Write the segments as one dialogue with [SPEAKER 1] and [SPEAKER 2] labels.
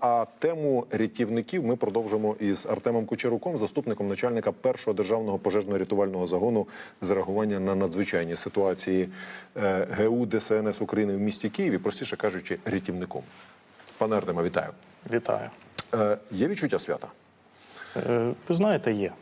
[SPEAKER 1] А тему рятівників ми продовжимо із Артемом Кучеруком, заступником начальника першого державного пожежно-рятувального загону з реагування на надзвичайні ситуації е, ГУ ДСНС України в місті Києві, простіше кажучи, рятівником. Пане Артема, вітаю.
[SPEAKER 2] Вітаю.
[SPEAKER 1] Е, Є відчуття свята?
[SPEAKER 2] Е, Ви знаєте, є.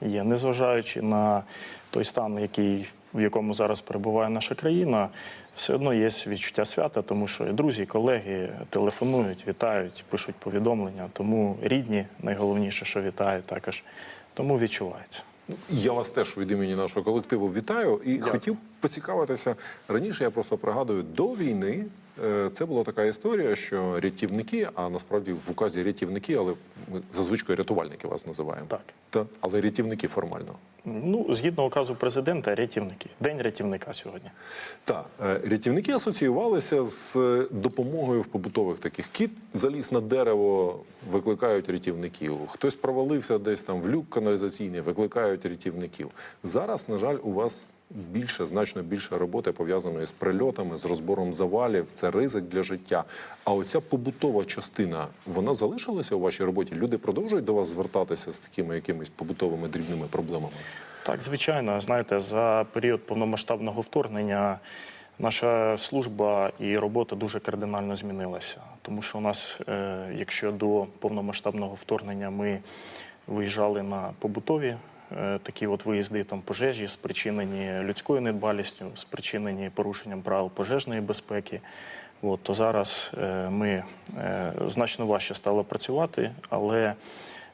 [SPEAKER 2] Є. Незважаючи на той стан, який, в якому зараз перебуває наша країна, все одно є відчуття свята, тому що і друзі, колеги телефонують, вітають, пишуть повідомлення. Тому рідні, найголовніше, що вітають також. Тому відчувається.
[SPEAKER 1] Я вас теж від імені нашого колективу вітаю і
[SPEAKER 2] Дякую.
[SPEAKER 1] хотів поцікавитися раніше. Я просто пригадую до війни. е, Це була така історія, що рятівники, а насправді в указі рятівники, але ми зазвичай рятувальники вас називаємо.
[SPEAKER 2] Так.
[SPEAKER 1] Та, але рятівники формально.
[SPEAKER 2] Ну, згідно указу президента, рятівники. День рятівника сьогодні.
[SPEAKER 1] Так, е, рятівники асоціювалися з е, допомогою в побутових таких. Кіт заліз на дерево, викликають рятівників. Хтось провалився десь там в люк каналізаційний, викликають рятівників. Зараз, на жаль, у вас більше, значно більше роботи пов'язаної з прильотами, з розбором завалів. Це ризик для життя. А оця побутова частина, вона залишилася у вашій роботі? Люди продовжують до вас звертатися з такими якимись побутовими дрібними проблемами?
[SPEAKER 2] Так, звичайно, знаєте, за період повномасштабного вторгнення наша служба і робота дуже кардинально змінилася. Тому що у нас, е, якщо до повномасштабного вторгнення ми виїжджали на побутові е, такі от виїзди, там пожежі, спричинені людською недбалістю, спричинені порушенням правил пожежної безпеки. От, то зараз е, ми значно важче стало працювати, але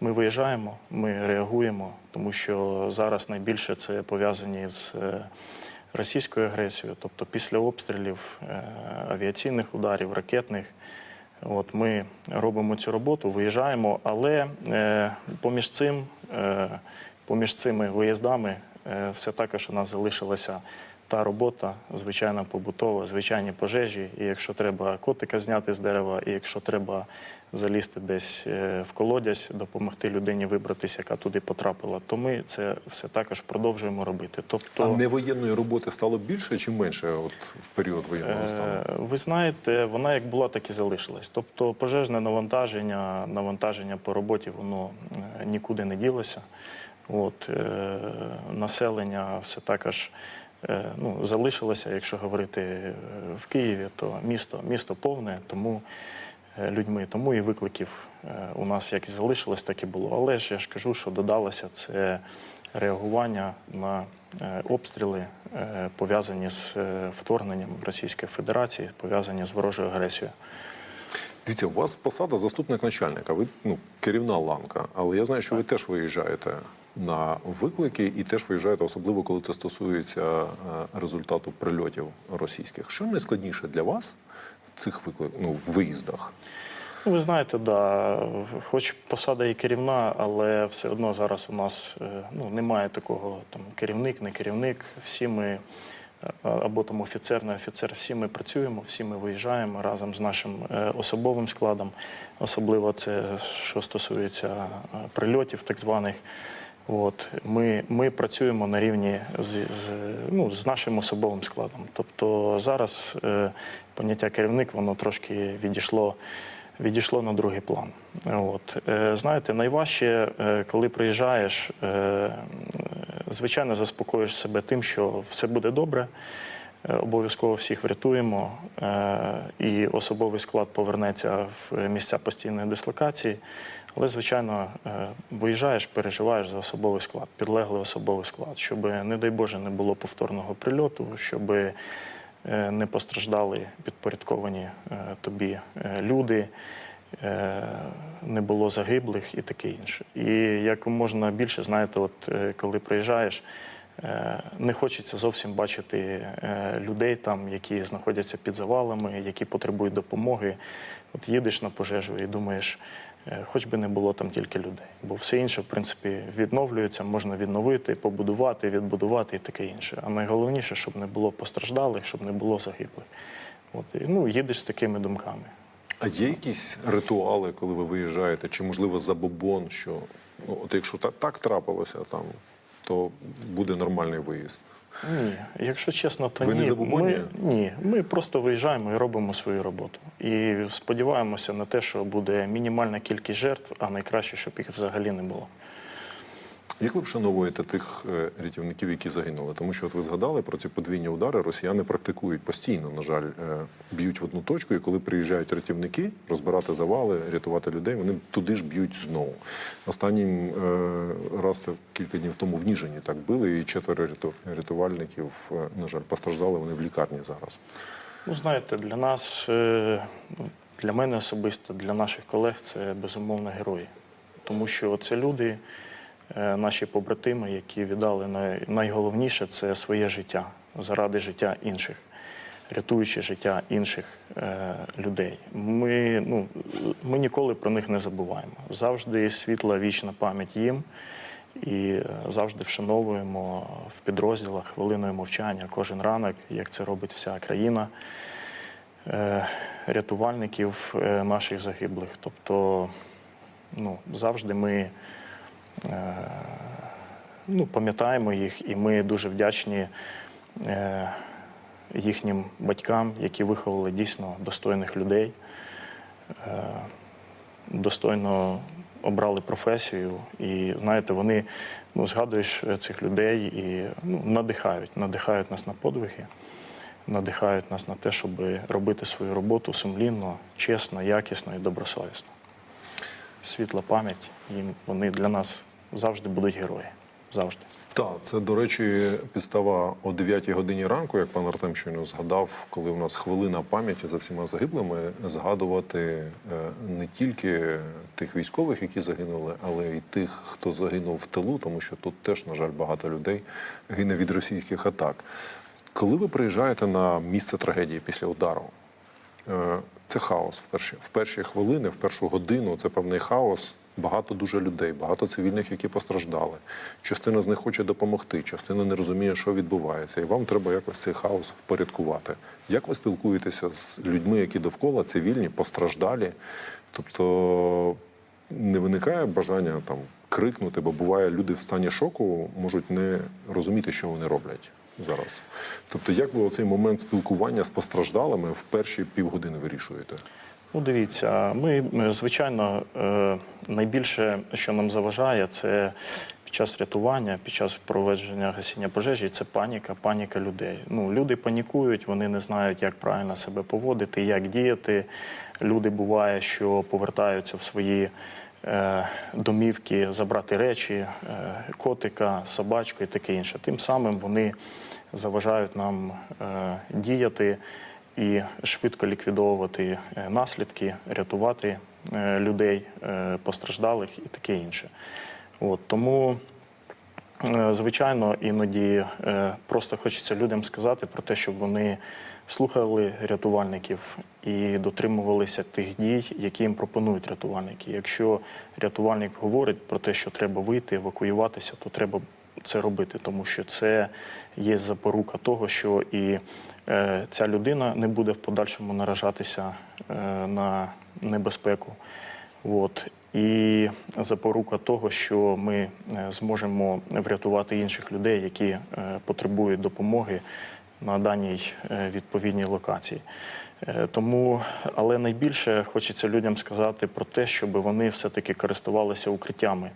[SPEAKER 2] ми виїжджаємо, ми реагуємо, тому що зараз найбільше це пов'язані з е, російською агресією, тобто після обстрілів, е, авіаційних ударів, ракетних. От ми робимо цю роботу, виїжджаємо, але е, поміж цим, поміж цими виїздами, все також у нас залишилася та робота, звичайна побутова, звичайні пожежі. І якщо треба котика зняти з дерева, і якщо треба залізти десь е, в колодязь, допомогти людині вибратися, яка туди потрапила, то ми це все також продовжуємо робити. Тобто,
[SPEAKER 1] А невоєнної роботи стало більше чи менше от в період воєнного стану?
[SPEAKER 2] Е, Ви знаєте, вона як була, так і залишилась. Тобто пожежне навантаження, навантаження по роботі, воно е, нікуди не ділося. От, е, населення все також ну, залишилося, якщо говорити е, в Києві, то місто, місто повне, тому е, людьми, тому і викликів е, у нас як залишилось, так і було. Але ж я ж кажу, що додалося це реагування на е, обстріли, е, пов'язані з е, вторгненням Російської Федерації, пов'язані з ворожою агресією.
[SPEAKER 1] Дивіться, у вас посада заступник начальника, ви ну, керівна ланка, але я знаю, що ви теж виїжджаєте на виклики і теж виїжджаєте, особливо коли це стосується е, результату прильотів російських. Що найскладніше для вас в цих виклик... ну, в виїздах?
[SPEAKER 2] Ну, Ви знаєте, да, хоч посада і керівна, але все одно зараз у нас е, ну, немає такого там керівник, не керівник. Всі ми е, або там офіцер, не офіцер, всі ми працюємо, всі ми виїжджаємо разом з нашим особовим складом. Особливо це що стосується прильотів, так званих. От ми, ми працюємо на рівні з, з, ну, з нашим особовим складом. Тобто зараз е, поняття керівник воно трошки відійшло, відійшло на другий план. От е, знаєте, найважче, е, коли приїжджаєш, е, звичайно, заспокоїш себе тим, що все буде добре. Е, Обов'язково всіх врятуємо, е, і особовий склад повернеться в місця постійної дислокації. Але, звичайно, е, виїжджаєш, переживаєш за особовий склад, підлеглий особовий склад, щоб, не дай Боже, не було повторного прильоту, щоб не постраждали підпорядковані тобі люди, не було загиблих і таке інше. І як можна більше, знаєте, от коли приїжджаєш. Е, Не хочеться зовсім бачити е, людей там, які знаходяться під завалами, які потребують допомоги. От їдеш на пожежу і думаєш, е, хоч би не було там тільки людей, бо все інше, в принципі, відновлюється, можна відновити, побудувати, відбудувати і таке інше. А найголовніше, щоб не було постраждалих, щоб не було загиблих. От ну, їдеш з такими думками.
[SPEAKER 1] А є якісь ритуали, коли ви виїжджаєте, чи можливо забобон, що ну, от якщо так, так трапилося там, то буде нормальний виїзд?
[SPEAKER 2] Ні, якщо чесно, то
[SPEAKER 1] Ви
[SPEAKER 2] ні.
[SPEAKER 1] Не
[SPEAKER 2] Ми, ні, ми просто виїжджаємо і робимо свою роботу. І сподіваємося на те, що буде мінімальна кількість жертв, а найкраще, щоб їх взагалі не було.
[SPEAKER 1] Як ви вшановуєте тих е, рятівників, які загинули? Тому що от ви згадали про ці подвійні удари, росіяни практикують постійно, на жаль, е, б'ють в одну точку, і коли приїжджають рятівники розбирати завали, рятувати людей, вони туди ж б'ють знову. Останнім е, раз це кілька днів тому в Ніжині так били, і четверо ряту- рятувальників, на жаль, постраждали. Вони в лікарні зараз.
[SPEAKER 2] Ну, знаєте, для нас, для мене особисто, для наших колег це безумовно герої. Тому що це люди, наші побратими, які віддали найголовніше це своє життя заради життя інших, рятуючи життя інших е, людей. Ми, ну, ми ніколи про них не забуваємо. Завжди світла вічна пам'ять їм. І е, завжди вшановуємо в підрозділах хвилиною мовчання кожен ранок, як це робить вся країна е, рятувальників е, наших загиблих. Тобто, ну, завжди ми е, ну, пам'ятаємо їх, і ми дуже вдячні е, їхнім батькам, які виховали дійсно достойних людей, е, достойно обрали професію. І знаєте, вони ну, згадуєш е, цих людей і ну, надихають, надихають нас на подвиги надихають нас на те, щоб робити свою роботу сумлінно, чесно, якісно і добросовісно. Світла пам'ять, їм вони для нас завжди будуть герої. Завжди.
[SPEAKER 1] Так, це, до речі, підстава о 9 годині ранку, як пан Артем щойно згадав, коли у нас хвилина пам'яті за всіма загиблими, згадувати е, не тільки тих військових, які загинули, але й тих, хто загинув в тилу, тому що тут теж, на жаль, багато людей гине від російських атак. Коли ви приїжджаєте на місце трагедії після удару, Це хаос в перші, в перші хвилини, в першу годину. Це певний хаос. Багато дуже людей, багато цивільних, які постраждали. Частина з них хоче допомогти, частина не розуміє, що відбувається, і вам треба якось цей хаос впорядкувати. Як ви спілкуєтеся з людьми, які довкола цивільні, постраждалі? Тобто не виникає бажання там крикнути, бо буває, люди в стані шоку можуть не розуміти, що вони роблять зараз. Тобто, як ви оцей момент спілкування з постраждалими в перші півгодини вирішуєте?
[SPEAKER 2] Ну, дивіться, ми, ми, звичайно, е, найбільше, що нам заважає, це під час рятування, під час проведення гасіння пожежі, це паніка, паніка людей. Ну, люди панікують, вони не знають, як правильно себе поводити, як діяти. Люди буває, що повертаються в свої е, домівки забрати речі, е, котика, собачку і таке інше. Тим самим вони заважають нам е, діяти і швидко ліквідовувати е, наслідки, рятувати е, людей е, постраждалих і таке інше. От, тому, е, звичайно, іноді е, просто хочеться людям сказати про те, щоб вони слухали рятувальників і дотримувалися тих дій, які їм пропонують рятувальники. Якщо рятувальник говорить про те, що треба вийти, евакуюватися, то треба це робити, тому що це є запорука того, що і е, ця людина не буде в подальшому наражатися е, на небезпеку. От. І запорука того, що ми е, зможемо врятувати інших людей, які е, потребують допомоги на даній е, відповідній локації. Е, Тому, але найбільше хочеться людям сказати про те, щоб вони все-таки користувалися укриттями.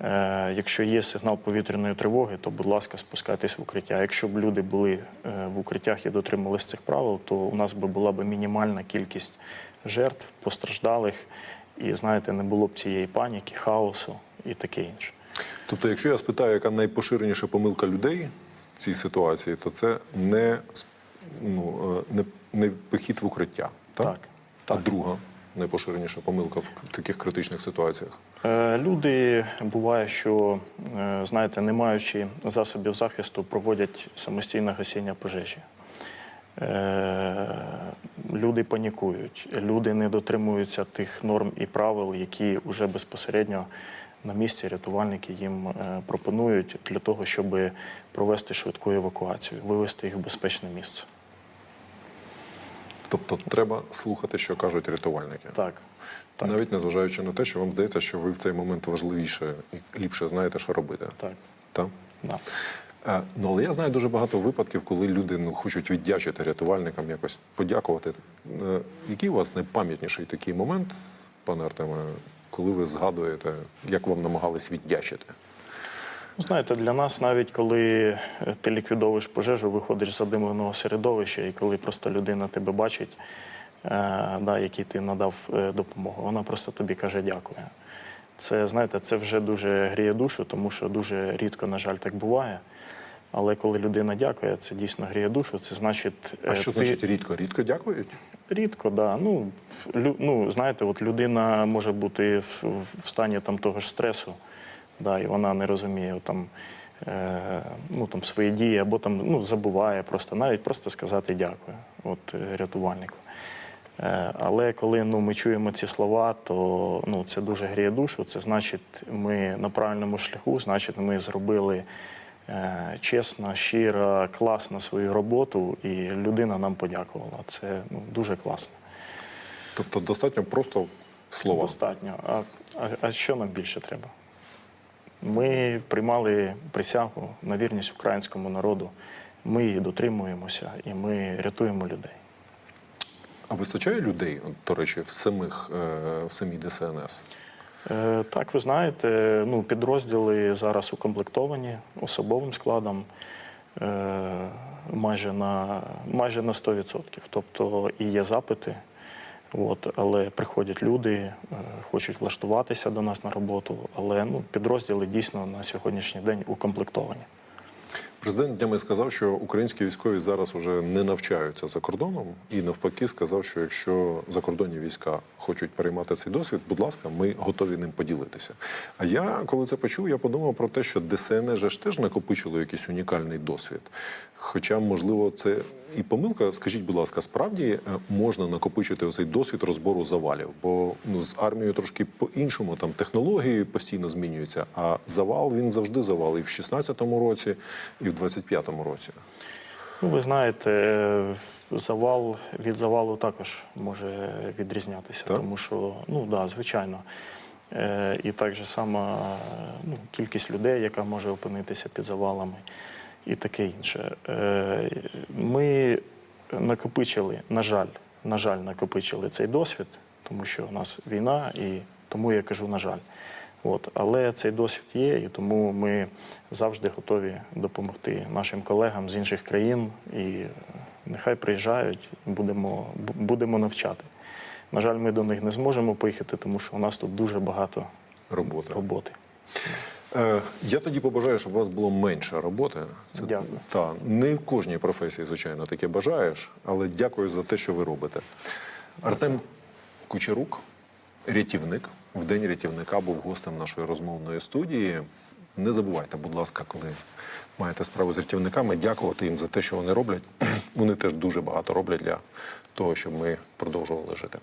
[SPEAKER 2] Е, Якщо є сигнал повітряної тривоги, то, будь ласка, спускайтесь в укриття. Якщо б люди були в укриттях і дотримувалися цих правил, то у нас би була б мінімальна кількість жертв, постраждалих, і знаєте, не було б цієї паніки, хаосу і таке інше.
[SPEAKER 1] Тобто, якщо я спитаю, яка найпоширеніша помилка людей цій ситуації, то це не, ну, е, не, не похід в укриття. Так?
[SPEAKER 2] Так,
[SPEAKER 1] А
[SPEAKER 2] так.
[SPEAKER 1] друга найпоширеніша помилка в таких критичних ситуаціях.
[SPEAKER 2] Е, Люди буває, що е, знаєте, не маючи засобів захисту, проводять самостійне гасіння пожежі. Люди панікують, люди не дотримуються тих норм і правил, які вже безпосередньо на місці рятувальники їм е, пропонують для того, щоб провести швидку евакуацію, вивести їх в безпечне місце.
[SPEAKER 1] Тобто, треба слухати, що кажуть рятувальники.
[SPEAKER 2] Так, так,
[SPEAKER 1] Навіть незважаючи на те, що вам здається, що ви в цей момент важливіше і ліпше знаєте, що робити.
[SPEAKER 2] так.
[SPEAKER 1] Так?
[SPEAKER 2] Да.
[SPEAKER 1] Е, Ну, але я знаю дуже багато випадків, коли люди ну, хочуть віддячити рятувальникам, якось подякувати. Е, Який у вас найпам'ятніший такий момент, пане Артеме, коли ви згадуєте, як вам намагались віддячити?
[SPEAKER 2] Ну, Знаєте, для нас навіть коли е, ти ліквідовуєш пожежу, виходиш з задимленого середовища, і коли просто людина тебе бачить, е, да, якій ти надав е, допомогу, вона просто тобі каже дякую. Це, знаєте, це вже дуже гріє душу, тому що дуже рідко, на жаль, так буває. Але коли людина дякує, це дійсно гріє душу. Це значить,
[SPEAKER 1] А
[SPEAKER 2] е,
[SPEAKER 1] що
[SPEAKER 2] ти-
[SPEAKER 1] значить рідко? Рідко дякують?
[SPEAKER 2] Рідко, да. Ну, лю, ну, знаєте, от людина може бути в, в стані там того ж стресу, да, і вона не розуміє там, е, ну, там, свої дії, або там, ну, забуває просто, навіть просто сказати дякую от, е, рятувальнику. Е, але коли ну, ми чуємо ці слова, то ну, це дуже гріє душу. Це значить, ми на правильному шляху, значить, ми зробили е, чесно, щиро, класно свою роботу, і людина нам подякувала. Це ну, дуже класно.
[SPEAKER 1] Тобто достатньо просто слова.
[SPEAKER 2] Достатньо. А, а, а що нам більше треба? Ми приймали присягу на вірність українському народу. Ми її дотримуємося і ми рятуємо людей.
[SPEAKER 1] А вистачає людей, до речі, в самих е, в самій ДСНС?
[SPEAKER 2] Е, Так, ви знаєте, ну, підрозділи зараз укомплектовані особовим складом е, майже на, майже на 100%. Тобто і є запити, от, але приходять люди, е, хочуть влаштуватися до нас на роботу, але ну, підрозділи дійсно на сьогоднішній день укомплектовані.
[SPEAKER 1] Президент днями сказав, що українські військові зараз уже не навчаються за кордоном, і навпаки сказав, що якщо закордонні війська хочуть переймати цей досвід, будь ласка, ми готові ним поділитися. А я, коли це почув, я подумав про те, що ДСН же ж теж накопичило якийсь унікальний досвід. Хоча, можливо, це і помилка. Скажіть, будь ласка, справді е, можна накопичити цей досвід розбору завалів? Бо ну з армією трошки по-іншому там технології постійно змінюються. А завал він завжди завал і в 16-му році, і в 25-му році.
[SPEAKER 2] Ну, ви знаєте, е, завал від завалу також може відрізнятися,
[SPEAKER 1] Так?
[SPEAKER 2] тому що, ну да, звичайно. Е, І так же само ну, кількість людей, яка може опинитися під завалами, і таке інше. Е, Ми накопичили, на жаль, на жаль, накопичили цей досвід, тому що у нас війна, і тому я кажу, на жаль. От, але цей досвід є, і тому ми завжди готові допомогти нашим колегам з інших країн. І нехай приїжджають, будемо, будемо навчати. На жаль, ми до них не зможемо поїхати, тому що у нас тут дуже багато
[SPEAKER 1] Робота.
[SPEAKER 2] роботи.
[SPEAKER 1] Е, я тоді побажаю, щоб у вас було менше роботи.
[SPEAKER 2] Дякую.
[SPEAKER 1] Та, не в кожній професії, звичайно, таке бажаєш, але дякую за те, що ви робите. Артем Кучерук, рятівник, в день рятівника був гостем нашої розмовної студії. Не забувайте, будь ласка, коли маєте справу з рятівниками, дякувати їм за те, що вони роблять. Вони теж дуже багато роблять для того, щоб ми продовжували жити.